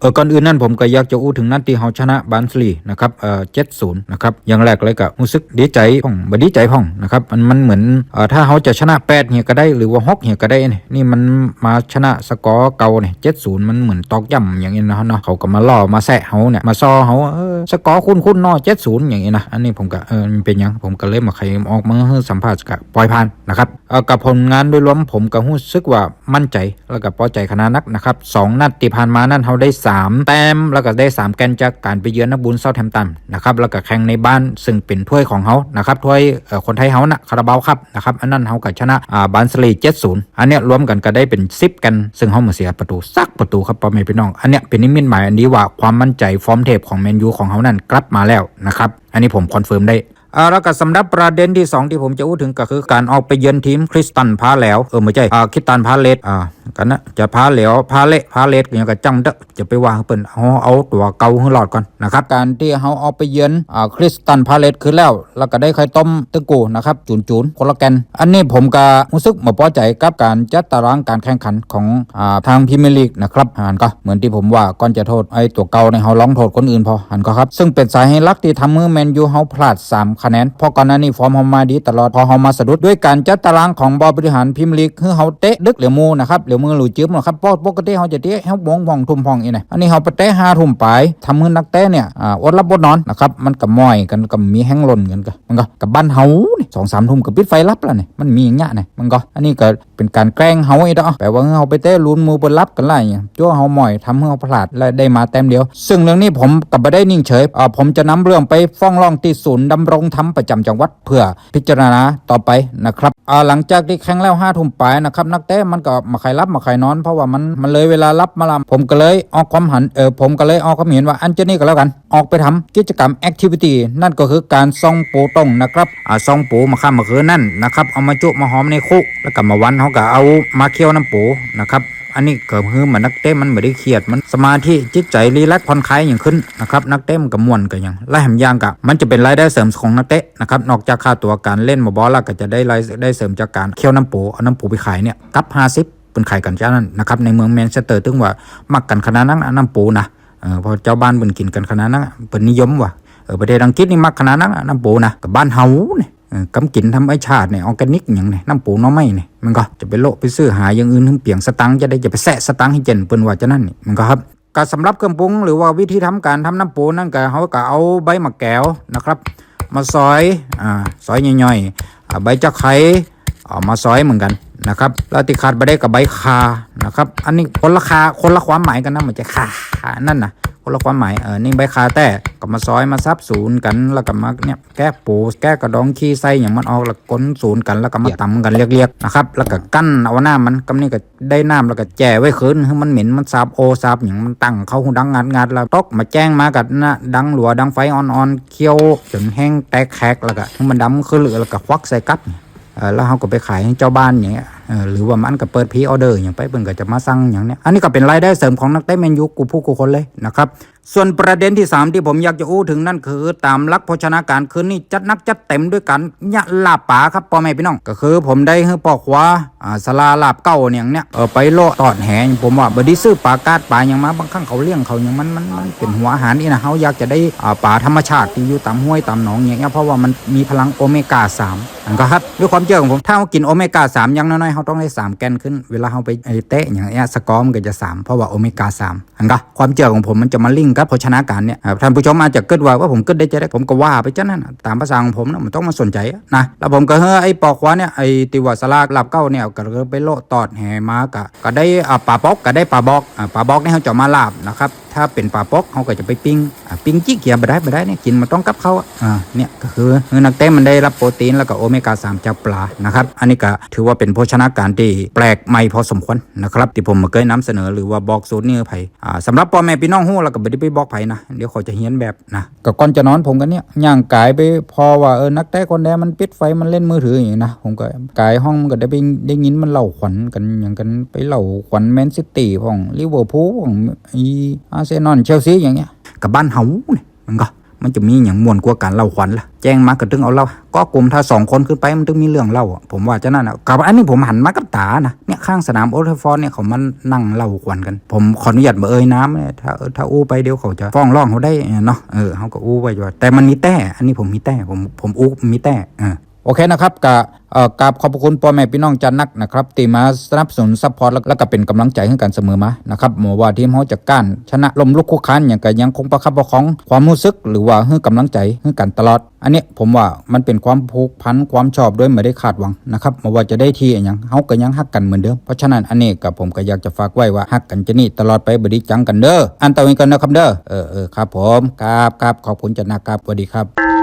เออก่อนอื่นนั่นผมก็อยากจะอู้ถึงนัดที่เฮาชนะบานสลีนะครับเอ่อ70นย์นะครับอย่างแรกเลยก็รู้สึกดีใจพ่องบดีใจพ่องนะครับมันมันเหมือนเอ่อถ้าเฮาจะชนะ8เฮียก็ได้หรือว่า6เฮียก็ได้นี่นี่มันมาชนะสกอร์เก่าเนี่ย70มันเหมือนตอกย่ำอย่างนี้ยนะเนาะเขาก็มาล่อมาแซะเฮาเนี่ยมาซอเฮาเออสกอร์คุ้นๆเนาะ70อย่างนี้ยนะอันนี้ผมก็เออมันเป็นยังผมก็เลยมาใครออกมาสัมภาษณ์กับปล่อยผ่านนะครับเออกับผลงานโดยรวมผมก็รู้สึกว่ามั่นใจแล้วก็พอใจขนาดนักนะครับสองนัดที่ผ่านมานั่นเฮาได้3 แต้มแล้วก็ได้ 3 แกนจากการไปเยือนนักบุญเซาแทมตันนะครับแล้วก็แข่งในบ้านซึ่งเป็นถ้วยของเฮานะครับถ้วยเออคนไทยเฮานะคาราบาวครับนะครับอันนั้นเฮาก็ชนะอ่าบานสลี70อันเนี้ยรวมกันก็ได้เป็น 10 กัน ซึ่งเฮามาเสียประตูสักประตูครับพ่อแม่พี่น้อง อันเนี้ยเป็นนิมิตหมายอันนี้ว่าความมั่นใจฟอร์มเทปของแมนยูของเฮานั่นกลับมาแล้วนะครับอันนี้ผมคอนเฟิร์มได้ อ่าแล้วก็สำหรับประเด็นที่ 2 ที่ผมจะพูดถึงก็คือการออกไปเยือนทีมคริสตันพาแล้วเออไม่ใช่อ่าคริสตันพาเลสอ่ากันนะจะพาเหลวพาเละพาเลสอย่างกับจังเด้อจะไปว่าเปิ้นเอาเอาตัวเกาให้รอดก่อนนะครับการที่เฮาออกไปเยือนอ่าคริสตันพาเลสคือแล้ว แล้วก็ได้ไข่ต้มตึกกูนะครับจูนจูนคนละแกนอันนี้ผมก็รู้สึกบ่พอใจกับการจัดตารางการแข่งขันของอ่าทางพรีเมียร์ลีกนะครับหันก็เหมือนที่ผมว่าก่อนจะโทษไอ้ตัวเกาในเฮาร้องโทษคนอื่นพอหันก็ครับซึ่งเป็นสาเหตุหลักที่ทำให้แมนยูเฮาพลาด3คะแนนเพราะก่อนหน้านี้ฟอร์มเฮามาดีตลอดพอเฮามาสะดุดด้วยการจัดตารางของบอบริหารพรีเมียร์ลีกคือเฮาเตะดึกเหลียวมูนะครับเหลียวมือหลุยจื้มนะครับปกติเฮาจะเตะเฮาบงพองทุ่มพองอีไหนอันนี้เฮาไปเตะ5ทุ่มไปทำให้นักเตะเนี่ยอ่าอดรับบดนอนนะครับมันก็ม้อยกันก็มีแห้งหล่นกันก็มันก็กับบ้านเฮานี่สองสามทุ่มก็ปิดไฟลับแล้วนี่ยมันมีอย่างเงี้ยนี่มันก็อันนี้ก็เป็นการแกล้งเฮาอีดอกแปลว่าเฮาไปเตะลุ้นมือบนรับกันไรอย่างจั่วเฮาหมอยทำให้เฮาพลาดและได้มาแต้มเดียว ซึ่งเรื่องนี้ผมกับไม่ได้นิ่งเฉยอ่าผมจะนำเรื่องไปฟ้องร้องที่ศูนย์ดำรงธรรมประจำจังหวัดเพื่อพิจารณาต่อไปนะครับหลังจากที่แข่งแล้วห้าทุ่มไปนะครับนักเตะมันก็มาใครรับมาใครนอน เพราะว่ามันมันเลยเวลารับมาลำผมก็เลยออกความหันเออผมก็เลยออกความเห็นว่าอันเจนี่ก็แล้วกัน ออกไปทำกิจกรรมแอคทิวิตี้นั่นก็คือการซองปูตรงนะครับอ่าซองปูมาข้ามมาคืนนั่นนะครับเอามาจุมาหอมในคุกแล้วก็มาวันเขาก็เอามาเคี่ยวน้ำปูนะครับ อันนี้เกิดคือเหมือนนักเต้นมันไม่ได้เครียดมันสมาธิจิตใจรีแลกซ์ผ่อนคลายอย่างขึ้นนะครับนักเต้นกับมวนกันอย่างและแหมยางกับมันจะเป็นรายได้เสริมของนักเตะนะครับนอกจากค่าตัวการเล่นมาบอลแล้วก็จะได้รายได้เสริมจากการเคี่ยวน้ำปูเอาน้ำปูไปขายเนี่ยกับห้าสิบเป็นขายกันจ้านั้นนะครับในเมืองแมนเชสเตอร์ถึงว่ามักกันขนาดนั้นน้ำปูนะเออพอเจ้าบ้านเป็นกินกันขนาดนั้นเป็นนิยมว่ะเออประเทศอังกฤษนี่มักขนาดนั้นน้ำปูนะกับบ้านเฮาเนี่ย กำกินทำไอชาติเนี่ยออร์แกนิกอย่างเนี่ยน้ำปูน้ำไม่เนี่ยมันก็จะไปโลไปซื้อหาอย่างอื่นถึงเปลี่ยงสตังค์จะได้จะไปแสะสตังค์ให้เจนเปิ้นว่าจะนั่นนี่มันก็ครับก็สำหรับเครื่องปรุงหรือว่าวิธีทำการทำน้ำปูนั่นก็เขาก็เอาใบมะแก้วนะครับ มาซอยอ่าซอยย่อยๆใบจะไคร้เอามาซอยเหมือนกันนะครับแล้วติขาดไปได้กับใบคานะครับ อันนี้คนละคาคนละความหมายกันนะมันจะคานั่นนะ คนละความหมายเออนี่ใบคาแต่ก็มาซอยมาซับศูนย์กันแล้วก็มาเนี่ยแก้ปูแก้กระดองขี้ไส้อย่างมันออกแล้วก้นศูนย์กันแล้วก็มาตำกันเรียกๆนะครับแล้วก็กั้นเอาหน้ามันกำนี่ก็ได้น้ำแล้วก็แจ่ไว้คืนให้มันเหม็นมันสาบโอสาบอย่างมันตั้งเขาหูดังงัดงัดแล้วตกมาแจ้งมากับนะดังหลัวดังไฟอ่อนๆเคี้ยวจนแห้งแตกแขกแล้วก็ให้มันดำขึ้นเหลือแล้วก็ควักใส่กัดเออแล้วเขาก็ไปขายให้เจ้าบ้านอย่างเงี้ยเออ หรือว่ามันก็เปิดพีออเดอร์อย่างไปเพิ่นก็จะมาสั่งอย่างเนี้ยอันนี้ก็เป็นรายได้เสริมของนักเตะแมนยูกูผู้กูคนเลยนะครับ ส่วนประเด็นที่ 3 ที่ผมอยากจะอู้ถึงนั่นคือ ตามลักโภชนาการคืนนี้จัดนักจัดเต็มด้วยกันยะลาบป่าครับพ่อแม่พี่น้อง ก็คือผมได้ให้ปอกขวาอ่าสลาลาบเก้าเนี่ยอย่างเนี้ยเออไปโลตอดแหงผมว่าบดีซื้อปลากาดปลาอย่างมาบางครั้งเขาเลี้ยงเขาอย่างมันมันมันเป็นหัวอาหารนี่นะเขาอยากจะได้อ่าปลาธรรมชาติที่อยู่ตามห้วยตามหนองอย่างเงี้ยเพราะว่ามันมีพลังโอเมก้าสามอันก็ครับด้วยความเชื่อของผมถ้าเขากินโอเมก้าสามอย่างน้อยๆเขาต้องได้สามแกนขึ้น เวลาเขาไปไอเตะอย่างเงี้ยสกอมก็จะสามเพราะว่าโอเมก้าสามอันก็ความเชื่อของผมมันจะมาลิงกกับโภชนาการเนี่ยท่านผู้ชมอาจจะเกิดว่าว่าผมเกิดได้จะได้ผมก็ว่าไปจ้านั่นตามภาษาของผมนะมันต้องมาสนใจนะแล้วผมก็เฮ้อไอปอกขวาเนี่ยไอติวัสลากหลับเก้าเนี่ยก็เลยไปโลตอดแห่มากะก็ได้อ่าปลาปอกก็ได้ป่าบอกอ่าปลาบอกเนี่ยเขาจะมาลาบนะครับ ถ้าเป็นปลาปอกเขาก็จะไปปิ้งปิ้งจี้เกียร์ไปได้ไปได้เนี่ยกินมันต้องกับเขาอ่าเนี่ยก็คือคือนักเต้มันได้รับโปรตีนแล้วก็โอเมก้าสามจากปลานะครับอันนี้ก็ถือว่าเป็นโภชนาการที่แปลกใหม่พอสมควรนะครับที่ผมมาเคยนำเสนอหรือว่าบอกสูตรนี้ให้ไผ่อ่าสำหรับพ่อแม่พี่น้องฮู้แล้วก็ไม่ได้ไปบอกไผ่นะเดี๋ยวเขาจะเฮียนแบบนะก็ก่อนจะนอนผมก็เนี่ยย่างกายไปพอว่าเออนักเตะคนใดมันปิดไฟมันเล่นมือถืออย่างนี้นะผมก็กายห้องมันก็ได้ไปได้ยินมันเล่าขวัญกันอย่างกันไปเล่าขวัญแมนซิตี้ของลิเวอร์พูลของอีอาร์เซนอลเชลซีอย่างเงี้ยกับบ้านเฮาเนี่ยมันก็มันจะมีอย่างมวนกว่าการเล่าขวัญล่ะแจ้งมาก็ตึงเอาเล่าก็กลุ่มถ้าสองคนขึ้นไปมันตึงมีเรื่องเล่าผมว่าจะนั่นอะกับอันนี้ผมหันมากับตานะเนี่ยข้างสนามโอลด์แทรฟฟอร์เนี่ยเขามันนั่งเล่าขวัญกัน ผมขออนุญาตบ่เอ่ยน้ำเนี่ยถ้าถ้าอู้ไปเดี๋ยวเขาจะฟ้องร้องเขาได้เนาะเออเขาก็อู้ไว้อยู่แต่มันมีแต่อันนี้ผมมีแต่ผมผมอู้มีแต่เออ โอเคนะครับกะเอ่อกราบขอบคุณพ่อแม่พี่น้องจันนักนะครับที่มาสนับสนุนซัพพอร์ตแล้วก็เป็นกำลังใจให้กันเสมอมานะครับหมอว่าทีมเขาจะก้านชนะลมลุกคุกคานอย่างก็ยังคงประคับประคองความรู้สึกหรือว่าให้กำลังใจให้กันตลอด อันนี้ผมว่ามันเป็นความผูกพันความชอบด้วยไม่ได้คาดหวังนะครับไมาว่าจะได้ที่อย่างเฮาก็ยังฮักกันเหมือนเดิมเพราะฉะนั้นอันนี้กับผมก็อยากจะฝากไว้ว่าฮักกันจะนี่ตลอดไปบดีจังกันเด้ออันต่อไปกันนะครับเด้อเออเออครับผมครับครับขอบคุณจันนักครับสวัสดีครับ